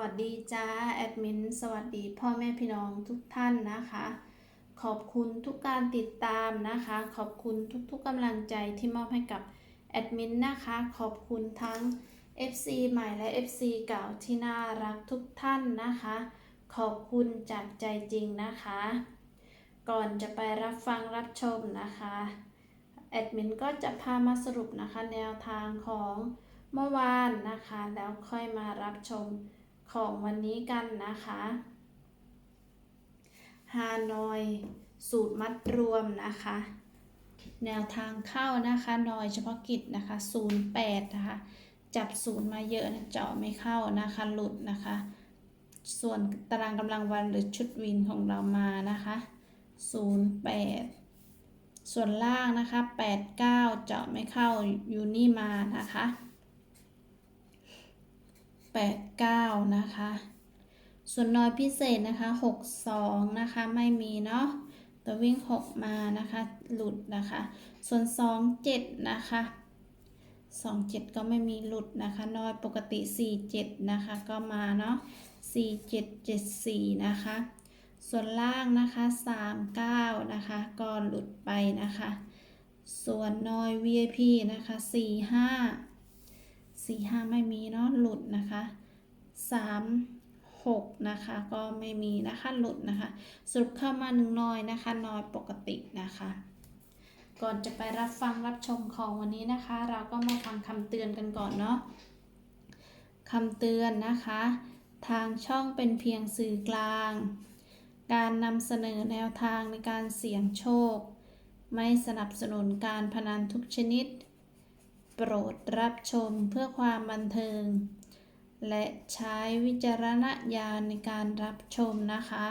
วัสดีจ้าแอดมินสวัสดีพ่อแม่พี่น้องทุกท่านนะคะ ขอบคุณทุกการติดตามนะคะ ขอบคุณทุกๆกำลังใจที่มอบให้กับแอดมินนะคะ ขอบคุณทั้ง FC ใหม่และ FC เก่าที่น่ารักทุกท่านนะคะ ขอบคุณจากใจจริงนะคะ ก่อนจะไปรับฟังรับชมนะคะแอดมินก็จะพามาสรุปนะคะแนวทางของเมื่อวานนะคะ แล้วค่อยมารับชม ของวันนี้กันนะคะฮานอย สูตรมัดรวมนะคะ แนวทางเข้านะคะนอยเฉพาะกิจนะคะ 08 นะคะ จับศูนย์มาเยอะนะเจาะไม่เข้านะคะหลุดนะคะ ส่วนตารางกำลังวันหรือชุดวินของเรามานะคะ 08 ส่วนล่างนะคะ 89 เจาะไม่เข้ายูนี่มานะคะ 89 นะคะ ส่วนน้อยพิเศษนะคะ 62 นะคะ ไม่มีเนาะตัววิ่ง 6 มานะคะ หลุดนะคะ ส่วน 27 นะคะ 27 ก็ไม่มีหลุดนะคะ น้อยปกติ 47 นะคะ ก็มาเนาะ4774 นะคะ ส่วนล่างนะคะ 39 นะคะ ก็หลุดไปนะคะ ส่วนน้อย VIP นะคะ 45 45ไม่มีเนาะหลุดนะคะ36นะคะก็ไม่มีนะคะหลุดนะคะ สรุปเข้ามาหนึ่งน้อยนะคะน้อยปกตินะคะ ก่อนจะไปรับฟังรับชมของวันนี้นะคะ เราก็มาฟังคำเตือนกันก่อนเนาะคำเตือนนะคะ ทางช่องเป็นเพียงสื่อกลาง การนำเสนอแนวทางในการเสี่ยงโชค ไม่สนับสนุนการพนันทุกชนิด โปรดรับชมเพื่อความบันเทิง และใช้วิจารณญาณในการรับชมนะคะ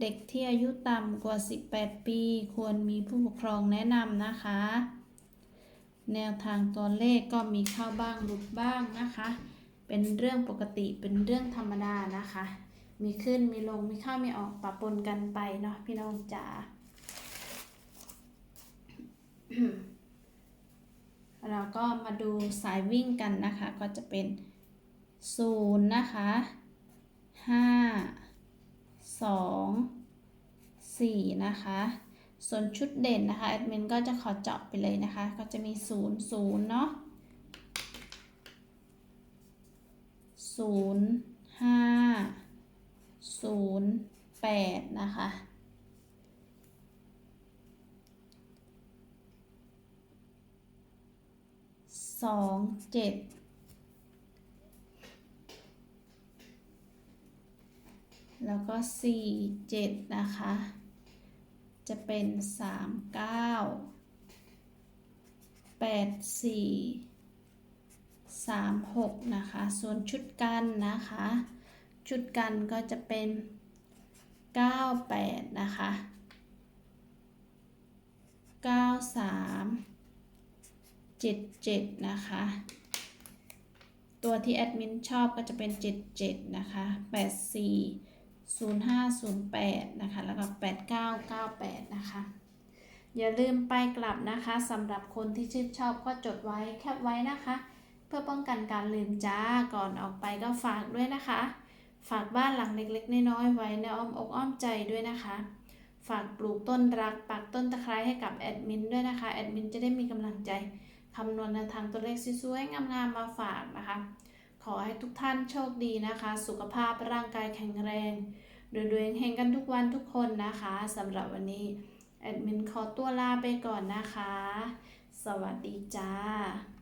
เด็กที่อายุต่ำกว่า 18 ปี ควรมีผู้ปกครองแนะนำนะคะ แนวทางตัวเลขก็มีเข้าบ้างหลุดบ้างนะคะ เป็นเรื่องปกติเป็นเรื่องธรรมดานะคะมีขึ้นมีลงมีเข้ามีออกปะปนกันไปเนาะพี่น้องจ๋าเรา ก็มาดูสายวิ่งกันนะคะ ก็จะเป็นศูนย์นะคะห้าสองสี่นะคะส่วนชุดเด่นนะคะแอดมินก็จะขอเจาะไปเลยนะคะ ก็จะมีศูนย์ศูนย์เนาะศูนย์ห้าศูนย์แปดนะคะ สองเจ็ดแล้วก็สี่เจ็ดนะคะ จะเป็นสามเก้าแปดสี่สามหกนะคะ ส่วนชุดกันนะคะ ชุดกันก็จะเป็นเก้าแปดนะคะเก้าสาม เจ็ดเจ็ดนะคะ ตัวที่แอดมินชอบก็จะเป็น 77 นะคะ 84 0508 นะคะ แล้วก็ 8998 นะคะ อย่าลืมไปกลับนะคะสำหรับคนที่ชื่นชอบก็จดไว้แคปไว้นะคะ เพื่อป้องกันการลืมจ้าก่อนออกไปก็ฝากด้วยนะคะ ฝากบ้านหลังเล็กๆ น้อยๆไว้ในอ้อมอกอ้อมใจด้วยนะคะฝากปลูกต้นรักปักต้นตะไคร้ให้กับแอดมินด้วยนะคะ แอดมินจะได้มีกำลังใจ คำนวณแนวทางตัวเลขสวยๆงามๆมาฝากนะคะ ขอให้ทุกท่านโชคดีนะคะ สุขภาพร่างกายแข็งแรงรวยๆเฮงกันทุกวันทุกคนนะคะสำหรับวันนี้แอดมินขอตัวลาไปก่อนนะคะ สวัสดีจ้า